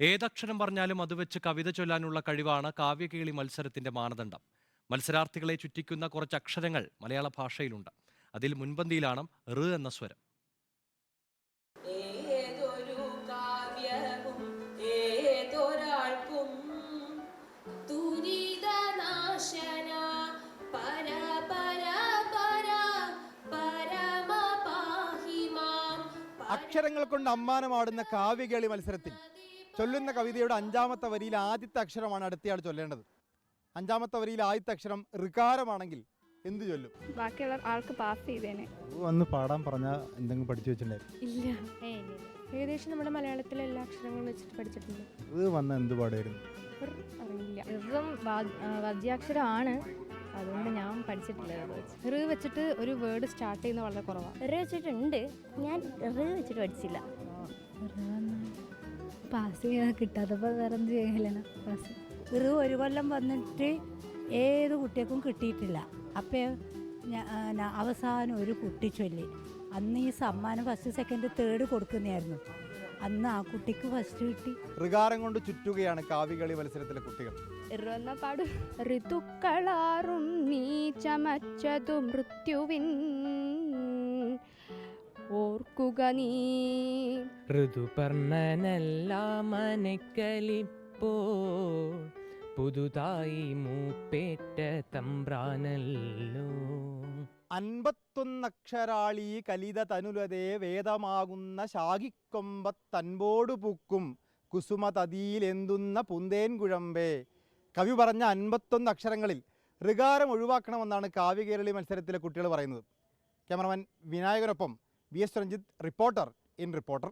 ഏതക്ഷരം പറഞ്ഞാലും അത് വെച്ച് കവിത ചൊല്ലാനുള്ള കഴിവാണ് കാവ്യകേളി മത്സരത്തിന്റെ മാനദണ്ഡം. മത്സരാർത്ഥികളെ ചുറ്റിക്കുന്ന കുറച്ച് അക്ഷരങ്ങൾ മലയാള ഭാഷയിലുണ്ട്. അതിൽ മുൻപന്തിയിലാണ് റ് എന്ന സ്വരം. അക്ഷരങ്ങൾ കൊണ്ട് അമ്മാനമാടുന്ന കാവ്യകേളി മത്സരത്തിൽ ചൊല്ലുന്ന കവിതയുടെ അഞ്ചാമത്തെ വരിയിൽ ആദ്യത്തെ അക്ഷരമാണ് അടുത്തയാൾ ചൊല്ലേണ്ടത്. അഞ്ചാമത്തെ വരിയിൽ ആദ്യത്തെ അക്ഷരം ഋകാരമാണെങ്കിൽ എന്ത് ചൊല്ലും? ബാക്കിയുള്ള ആൾക്ക് പാസ് ചെയ്തേനെ. വന്ന് പാടാൻ പറഞ്ഞാൽ എന്തെങ്കിലും പഠിച്ചു വെച്ചിട്ടുണ്ടായിരുന്നു ഇല്ല. ഏകദേശം നമ്മുടെ മലയാളത്തിലെ എല്ലാ അക്ഷരങ്ങളും വെച്ചിട്ട് പഠിച്ചിട്ടുണ്ട്. ഇത് വന്ന എന്ത് പാടായിരുന്നു അറിയില്ല. ഋം വജ്യാക്ഷരമാണ് അതുകൊണ്ട് ഞാൻ പഠിച്ചിട്ടില്ല ഋ വെച്ചിട്ട് ഒരു വേർഡ് സ്റ്റാർട്ട് ചെയ്യുന്നത് വളരെ കുറവാണ് റ് വെച്ചിട്ടുണ്ട്. ഞാൻ റ് വെച്ചിട്ട് പഠിച്ചില്ല. പാസ് ചെയ്യാൻ കിട്ടാത്തപ്പോൾ വേറെ എന്ത് ചെയ്യലാണ് പാസ് ഇത് ഒരു കൊല്ലം വന്നിട്ട് ഏത് കുട്ടികൾക്കും കിട്ടിയിട്ടില്ല. അപ്പോൾ അവസാനം ഒരു കുട്ടി ചൊല്ലി. അന്ന് ഈ സമ്മാനം ഫസ്റ്റ് സെക്കൻഡ് തേർഡ് കൊടുക്കുന്നതായിരുന്നു. അന്ന് ആ കുട്ടിക്ക് ഫസ്റ്റ് കിട്ടി. ഋകാരം കൊണ്ട് ചുറ്റുകയാണ് കാവികളി മത്സരത്തിലെ കുട്ടികൾ. ഋതുക്കളാറും നീ ചമച്ചതു മൃത്യുവിൻ ഓർക്കുക നീ. ഋതുപർണനെല്ലാം മനക്കലിപ്പോൾ പുതുതായി മൂപ്പേറ്റ തമ്പ്രാനല്ലോ. അൻപത്തൊന്നക്ഷരാളി കലിത തനുലതേ വേദമാകുന്ന ശാഖിക്കൊമ്പത്തൻപോടു പൂക്കും കുസുമ തതിയിലെന്തുന്ന പുന്തേൻ കുഴമ്പേ. കവി പറഞ്ഞ അൻപത്തൊന്ന് അക്ഷരങ്ങളിൽ ഋകാരം ഒഴിവാക്കണമെന്നാണ് കാവ്യകേരളി മത്സരത്തിലെ കുട്ടികൾ പറയുന്നത്. Cameraman വിനായകനൊപ്പം V S Ranjith reporter in reporter.